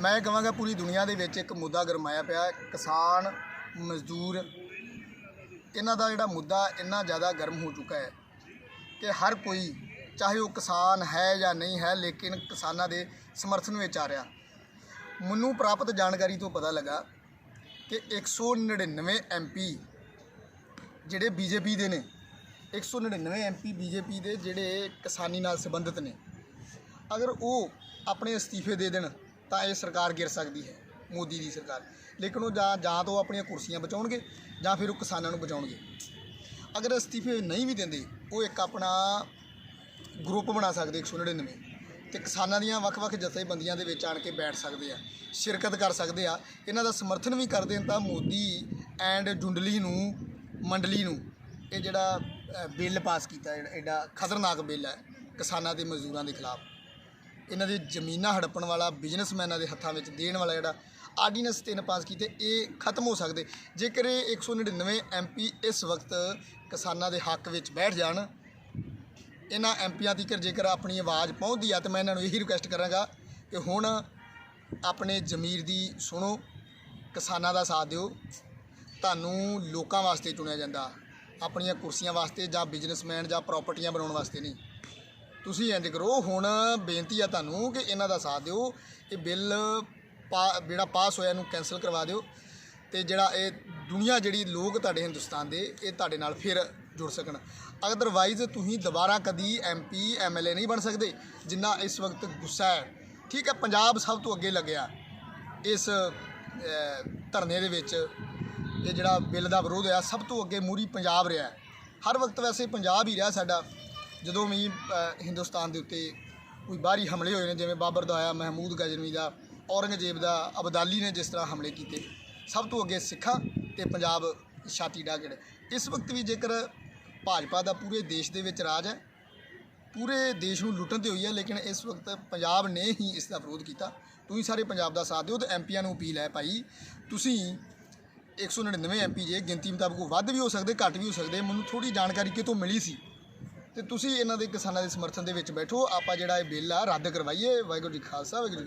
ਮੈਂ ਕਹਾਂਗਾ ਪੂਰੀ ਦੁਨੀਆ ਦੇ ਵਿੱਚ ਇੱਕ ਮੁੱਦਾ ਗਰਮਾਇਆ ਪਿਆ ਹੈ। ਕਿਸਾਨ, ਮਜ਼ਦੂਰ, ਇਹਨਾਂ ਦਾ ਜਿਹੜਾ ਮੁੱਦਾ ਇੰਨਾ ਜ਼ਿਆਦਾ ਗਰਮ ਹੋ ਚੁੱਕਾ ਹੈ ਕਿ ਹਰ ਕੋਈ, ਚਾਹੇ ਉਹ ਕਿਸਾਨ ਹੈ ਜਾਂ ਨਹੀਂ ਹੈ, ਲੇਕਿਨ ਕਿਸਾਨਾਂ ਦੇ ਸਮਰਥਨ ਵਿੱਚ ਆ ਰਿਹਾ ਮੈਨੂੰ ਪ੍ਰਾਪਤ ਜਾਣਕਾਰੀ ਤੋਂ ਪਤਾ ਲੱਗਾ ਕਿ 199 ਐਮਪੀ ਜਿਹੜੇ ਬੀਜੇਪੀ ਦੇ ਨੇ 199 ਐਮਪੀ ਬੀਜੇਪੀ ਦੇ ਜਿਹੜੇ ਕਿਸਾਨੀ ਨਾਲ ਸੰਬੰਧਿਤ ਨੇ, ਅਗਰ ਉਹ ਆਪਣੇ ਅਸਤੀਫੇ ਦੇ ਦੇਣ ਤਾਂ ਇਹ ਸਰਕਾਰ ਗਿਰ ਸਕਦੀ ਹੈ, ਮੋਦੀ ਦੀ ਸਰਕਾਰ। ਲੇਕਿਨ ਉਹ ਜਾਂ ਜਾਂ ਤਾਂ ਉਹ ਆਪਣੀਆਂ ਕੁਰਸੀਆਂ ਬਚਾਉਣਗੇ ਜਾਂ ਫਿਰ ਉਹ ਕਿਸਾਨਾਂ ਨੂੰ ਬਚਾਉਣਗੇ। ਅਗਰ ਅਸਤੀਫੇ ਨਹੀਂ ਵੀ ਦਿੰਦੇ, ਉਹ ਇੱਕ ਆਪਣਾ ਗਰੁੱਪ ਬਣਾ ਸਕਦੇ 199 ਤੇ ਕਿਸਾਨਾਂ ਦੀਆਂ ਵੱਖ-ਵੱਖ ਜਥੇਬੰਦੀਆਂ ਦੇ ਵਿੱਚ ਆਣ ਕੇ ਬੈਠ ਸਕਦੇ ਆ, ਸ਼ਿਰਕਤ ਕਰ ਸਕਦੇ ਆ। ਇਹਨਾਂ ਦਾ ਸਮਰਥਨ ਵੀ ਕਰਦੇ ਨੇ ਤਾਂ ਮੋਦੀ ਐਂਡ ਜੁੰਡਲੀ ਨੂੰ, ਮੰਡਲੀ ਨੂੰ ਇਹ ਜਿਹੜਾ ਬਿੱਲ ਪਾਸ ਕੀਤਾ, ਜਿਹੜਾ ਐਡਾ ਖਤਰਨਾਕ ਬਿੱਲ ਹੈ ਕਿਸਾਨਾਂ ਤੇ ਮਜ਼ਦੂਰਾਂ ਦੇ ਖਿਲਾਫ। ਇਹਨਾਂ ਦੀ ਜ਼ਮੀਨਾਂ ਹੜੱਪਣ ਵਾਲਾ ਬਿਜ਼ਨਸਮੈਨਾਂ ਦੇ ਹੱਥਾਂ ਵਿੱਚ ਦੇਣ ਵਾਲਾ ਜਿਹੜਾ ਆਰਡੀਨੈਂਸ ਤਿੰਨ ਪਾਸ ਕੀਤੇ, ਇਹ ਖਤਮ ਹੋ ਸਕਦੇ। ਜੇਕਰ ਇਹ 199 ਐਮਪੀ ਇਸ ਵਕਤ ਕਿਸਾਨਾਂ ਦੇ ਹੱਕ ਵਿੱਚ ਬੈਠ ਜਾਣ, ਇਹਨਾਂ ਐਮਪੀਆਂ ਤੀਕਰ ਜੇਕਰ ਆਪਣੀ ਆਵਾਜ਼ ਪਹੁੰਚਦੀ ਆ, ਤਾਂ ਮੈਂ ਇਹਨਾਂ ਨੂੰ ਇਹੀ ਰਿਕੁਐਸਟ ਕਰਾਂਗਾ ਕਿ ਹੁਣ ਆਪਣੇ ਜ਼ਮੀਰ ਦੀ ਸੁਣੋ, ਕਿਸਾਨਾਂ ਦਾ ਸਾਥ ਦਿਓ। ਤੁਹਾਨੂੰ ਲੋਕਾਂ ਵਾਸਤੇ ਚੁਣਿਆ ਜਾਂਦਾ, ਆਪਣੀਆਂ ਕੁਰਸੀਆਂ ਵਾਸਤੇ ਜਾਂ ਬਿਜ਼ਨਸਮੈਨ ਜਾਂ ਪ੍ਰਾਪਰਟੀਆਂ ਬਣਾਉਣ ਵਾਸਤੇ ਨਹੀਂ। ਤੁਸੀਂ ਇੰਜ ਕਰੋ, ਹੁਣ ਬੇਨਤੀ ਆ ਤੁਹਾਨੂੰ ਕਿ ਇਹਨਾਂ ਦਾ ਸਾਥ ਦਿਓ। ਇਹ ਬਿੱਲ ਪਾ, ਜਿਹੜਾ ਪਾਸ ਹੋਇਆ ਇਹਨੂੰ ਕੈਨਸਲ ਕਰਵਾ ਦਿਓ ਤੇ ਜਿਹੜਾ ਇਹ ਦੁਨੀਆ ਜਿਹੜੀ ਲੋਕ ਤੁਹਾਡੇ ਹਿੰਦੁਸਤਾਨ ਦੇ, ਇਹ ਤੁਹਾਡੇ ਨਾਲ ਫਿਰ ਜੁੜ ਸਕਣ। ਅਦਰਵਾਈਜ਼ ਤੁਸੀਂ ਦੁਬਾਰਾ ਕਦੀ ਐਮਪੀ ਐਮਐਲਏ ਨਹੀਂ ਬਣ ਸਕਦੇ, ਜਿੰਨਾ ਇਸ ਵਕਤ ਗੁੱਸਾ ਹੈ। ਠੀਕ ਹੈ, ਪੰਜਾਬ ਸਭ ਤੋਂ ਅੱਗੇ ਲੱਗਿਆ ਇਸ ਧਰਨੇ ਦੇ ਵਿੱਚ। ਇਹ ਜਿਹੜਾ ਬਿੱਲ ਦਾ ਵਿਰੋਧ ਹੋਇਆ, ਸਭ ਤੋਂ ਅੱਗੇ ਮੂਰੀ ਪੰਜਾਬ ਰਿਹਾ। ਹਰ ਵਕਤ ਵੈਸੇ ਪੰਜਾਬ ਹੀ ਰਿਹਾ ਸਾਡਾ। ਜਦੋਂ ਵੀ ਹਿੰਦੁਸਤਾਨ ਦੇ ਉੱਤੇ ਕੋਈ ਬਾਹਰੀ ਹਮਲੇ ਹੋਏ ਨੇ, ਜਿਵੇਂ ਬਾਬਰ ਦਾ ਆਇਆ ਮਹਿਮੂਦ ਗਜਨਵੀ ਦਾ, ਔਰੰਗਜ਼ੇਬ ਦਾ, ਅਬਦਾਲੀ ਨੇ ਜਿਸ ਤਰ੍ਹਾਂ ਹਮਲੇ ਕੀਤੇ, ਸਭ ਤੋਂ ਅੱਗੇ ਸਿੱਖਾਂ ਤੇ ਪੰਜਾਬ ਛਾਤੀ ਡਾਗੜ ਇਸ ਵਕਤ ਵੀ ਜੇਕਰ ਭਾਜਪਾ ਦਾ ਪੂਰੇ ਦੇਸ਼ ਦੇ ਵਿੱਚ ਰਾਜ ਹੈ, ਪੂਰੇ ਦੇਸ਼ ਨੂੰ ਲੁੱਟਣ ਤੇ ਹੋਈ ਹੈ, ਲੇਕਿਨ ਇਸ ਵਕਤ ਪੰਜਾਬ ਨੇ ਹੀ ਇਸ ਦਾ ਵਿਰੋਧ ਕੀਤਾ। ਤੁਸੀਂ ਸਾਰੇ ਪੰਜਾਬ ਦਾ ਸਾਥ ਦਿਓ ਤੇ ਐਮਪੀਆਂ ਨੂੰ ਅਪੀਲ ਹੈ ਭਾਈ, ਤੁਸੀਂ 199 ਐਮਪੀ ਜੇ, ਗਿਣਤੀ ਮੁਤਾਬਕ ਵੱਧ ਵੀ ਹੋ ਸਕਦੇ, ਘੱਟ ਵੀ ਹੋ ਸਕਦੇ, ਮੈਨੂੰ ਥੋੜੀ ਜਾਣਕਾਰੀ ਕਿਤੋਂ ਮਿਲੀ ਸੀ। ਤੇ ਤੁਸੀਂ ਇਹਨਾਂ ਦੇ ਕਿਸਾਨਾਂ ਦੇ ਸਮਰਥਨ ਦੇ ਵਿੱਚ ਬੈਠੋ। ਆਪਾਂ ਜਿਹੜਾ ਇਹ ਬਿੱਲ ਆ ਰੱਦ ਕਰਵਾਈਏ। ਵਾਹਿਗੁਰੂ ਜੀ ਖਾਲਸਾ, ਵਾਹਿਗੁਰੂ ਜੀ